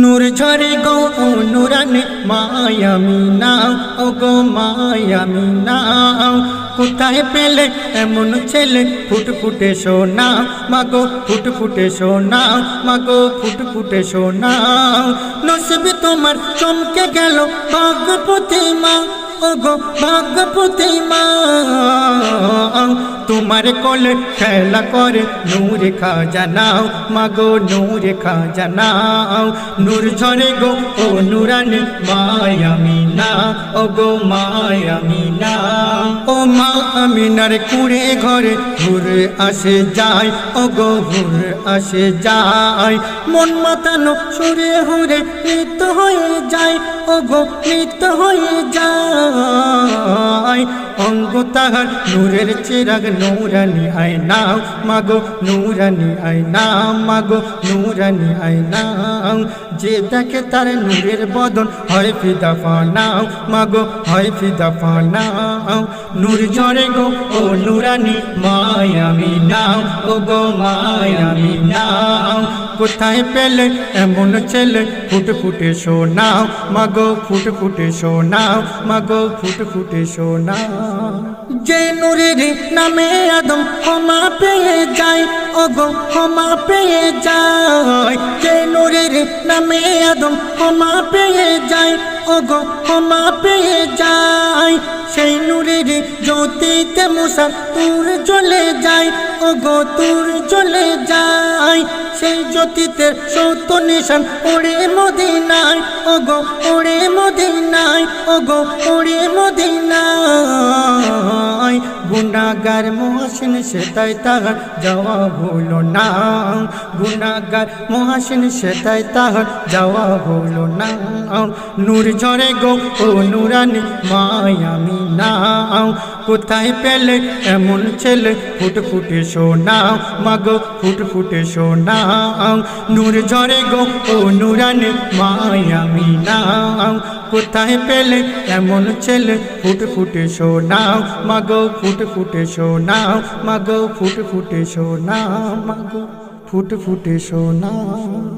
নূর ঝরে গো নুরানি মায়ামি নাও ও গো মায়ামি নাও কোথায় পেলে এমন ছেলে ফুট ফুটে সোনা? মাগো ফুট ফুটে সোনা মাগো ফুট ফুটে সোনা। নসবে তোমার চমকে গেল ভাগ্যপতি মা। ও গো ভাগ্যপতি মা। তোমার কোলে খেলা করে, নূর খাজানাও মাগো নূর খাজানাও নূর ঝরে গো, ও নুরানি মায়ামি না। ও গো, মায়ামি না। ও মা আমিনার কুড়ে ঘরে ঘুরে আসে যায়। ও গো ঘুরে আসে যায়। মন মাতানো সুরে হুরে নৃত্য হয়ে যায়। ও গো নৃত্য হয়ে যায়। অঙ্গ তাহার নূরের চিরাগ, নূরানি আয় নাও মাগো, নূরানি আয় নাও মাগো, নূরানি আয় নাও যে দেখে তার নূরের বদন হয় ফিদা ফানাও। মাগো, হয় ফিদা ফানাও। নূর ঝরে গো, ও নূরানি মায়ামি নাও ও গো মায়ামি নাও কোথায় পেলে? এমন ছেলে, ফুট ফুটে শোনাও মাগো, ফুট ফুটে শোনাও মাগো, ফুট ফুটে শোনাও যে নূরের নামে আদম ক্ষমা পেয়ে যায় ওগো ক্ষমা পেয়ে যায়। যে নূরের নামে আদম ক্ষমা পেয়ে যায় ওগো ক্ষমা পেয়ে যায়। সেই নূরের জ্যোতিতে মুসা তুর চলে যায় ওগো তুর চলে যায়। সেই জ্যোতিতে সত্য নিশান, ওরে মদিনায়, ওগো, ওরে মদিনায়, ওগো, ওরে মদিনায়। গুণাগার মহাসিন সেটাই তাহার যাওয়া হলো না। গুণাগার মহাসিন সেটাই তাহার যাওয়া হলো না। নূর ঝরে গো, ও নুরানি মায়ামি নাও, কোথায় পেলে এমন ছেলে? ফুট ফুটে শোনাও মাগো, ফুট ফুটে শোনাও নূর ঝরে গো, ও নুরানি মায়ামি নাও কোথায় পেলে এমন ছেলে? ফুট ফুটে শোনাও মাগো, ফুট ফুটে শোনাও মাগো, ফুট ফুটে শোনাও মাগো, ফুট ফুটে শোনাও